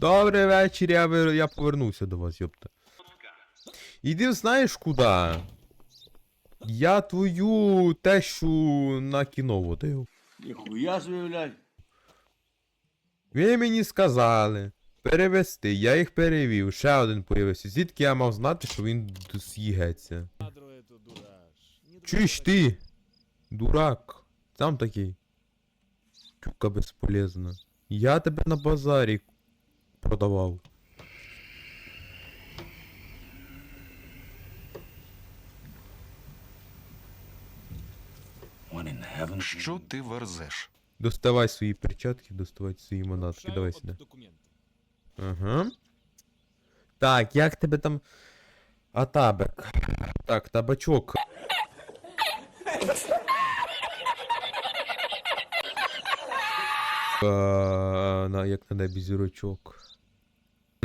Добрий вечір, я, вир- я повернувся до вас, йопта. Іди знаєш куди? Я твою тещу на кіно водив. Ніхуя блядь. Ви мені сказали перевести, я їх перевів, ще один появився. Звідки я мав знати, що він з'їгеться? Чуєш ти? Дурак. Сам такий. Тюка безполезна. Я тебе на базарі продавав. Що ти верзеш? Доставай свої перчатки, доставай свої манатки. Давай сюди. Ага. Так, як тебе там. А табак. Так, табачок. А, на, як на небі зірочок.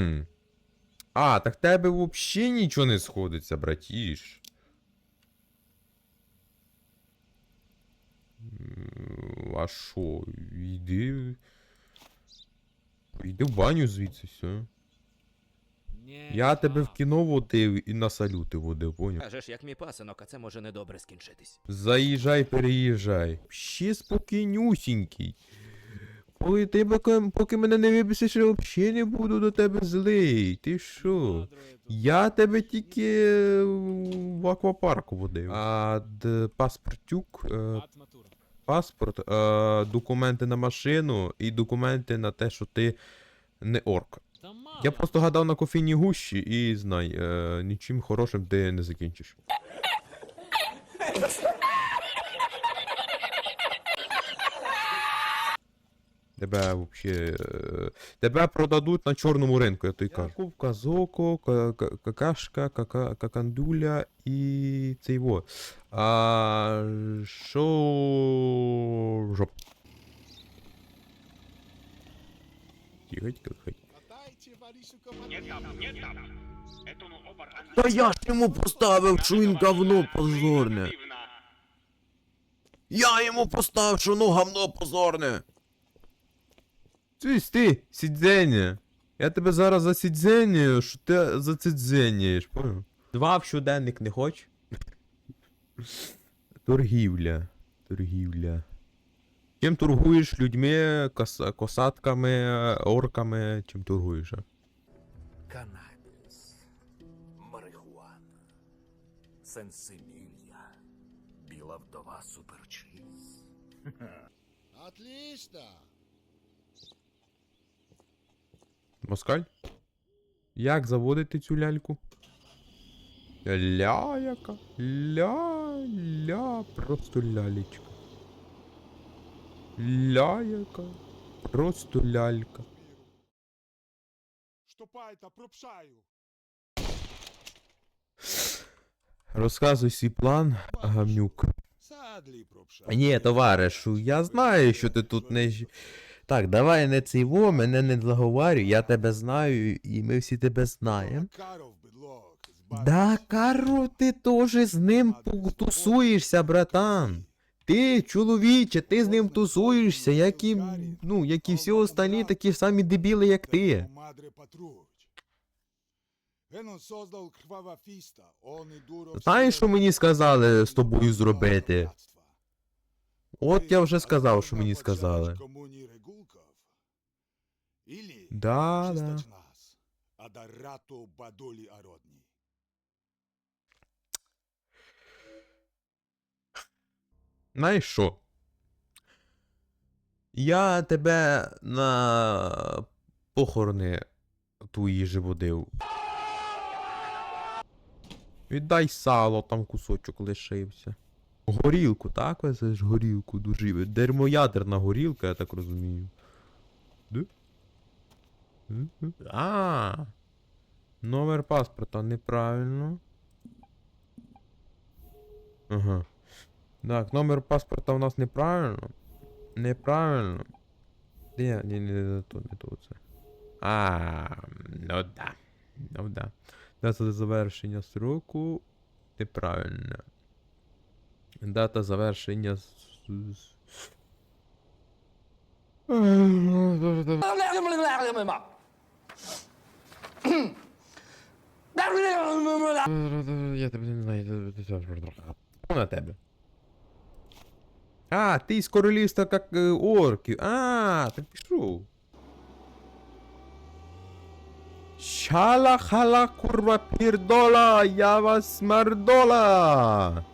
Хм. А, так в тебе взагалі нічого не сходиться, братіш. А що, йди. Йди в баню звідси, все. Я тебе в кіно водив і на салюти водив, поняв? Кажеш, як мій пасинок, а це може недобре скінчитись. Заїжджай, переїжджай. Ще спокійнюсінький. Ой, ти поки, поки мене не вибісиш, я взагалі не буду до тебе злий. Ти що? Я тебе тільки в аквапарку водив. А д, паспортюк, е, паспорт, е, документи на машину і документи на те, що ти не орк. Я просто гадав на кофейній гущі і знай, е, нічим хорошим ти не закінчиш. Тебе вообще. е, Тебе продадуть на чорному ринку, я тобі кажу. Яков, Казоко, Ка- Ка- Какашка, Кака- Какандуля і цей во. А що. Жоп. Тихо, тихо, тихо. Та я ж йому поставив, що він говно позорне. Я йому поставив, що ну говно позорне. Чуєш ти, сідзення. Я тебе зараз за сідзення, що ти за сідзенняєш, понял? Два в щоденник не хоч? Торгівля. Торгівля. Чим торгуєш людьми, кос- косатками, орками, чим торгуєш? Канабіс, марихуана, сенсимілля, біла вдова суперчиз. Отлично! Москаль? Як заводити цю ляльку? Ля яка? Ля, ля, просто лялечка. Ля яка. Просто лялька. Штопайте, пропшаю! Розказуй свій план, гамнюк. Ні, товаришу, я знаю, що ти тут не. Так, давай не цей мене не заговарюй, я тебе знаю, і ми всі тебе знаємо. Да, Каро, ти теж з ним тусуєшся, братан. Ти, чоловіче, ти з ним тусуєшся, як і, ну, як і всі остальні такі ж самі дебіли, як ти. Знаєш, що мені сказали з тобою зробити? От я вже сказав, що мені сказали. Да, да. да. Знаєш що? Я тебе на похорони твої же водив. Віддай сало, там кусочок лишився. Горілку, так? Везеш горілку дуже. Дермоядерна горілка, я так розумію. Де? А. Номер паспорта неправильно. Ага. Так, номер паспорта у нас неправильно. Неправильно. Ні, ні, ні, не то, не то це. А, ну да. Ну да. Дата завершення строку неправильно. Дата завершення. з- Я тебе не знаю. На тебе. А, ти з королівства як е, орків. А, так пішов. Шала хала курва пірдола, я вас смердола.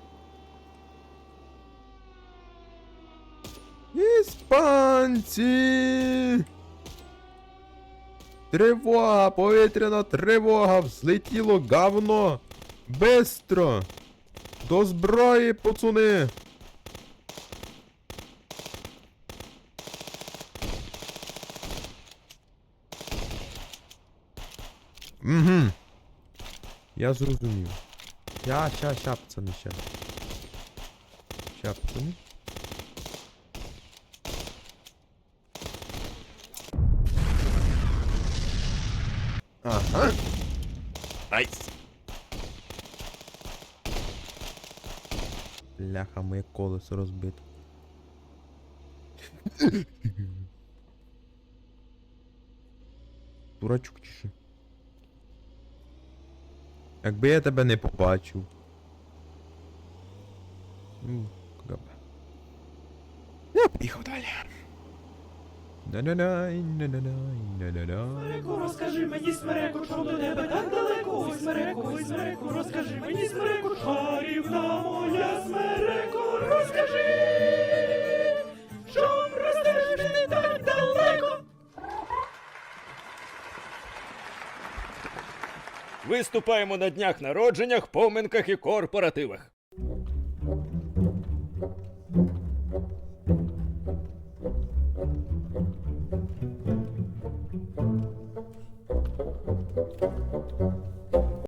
Іспанці! Тривога, повітряна тривога, взлетіло говно! Бистро! До зброї, пацани! Угу. Я зрозумів. Я, ща, ща, пацани, ща. Ща, пацани. Ага. Айс. Бляха, моє колесо розбито. Дурачок чи що? Якби я тебе не побачив. Ну. Я поїхав далі. Да-да-дай. Розкажи мені, смереко, чом до тебе так далеко? Ой, смереко, ой, смереко, розкажи мені, смереко, чарівна моя смереко, розкажи, чом ростеш ти так далеко? Виступаємо на днях народженнях, поминках і корпоративах.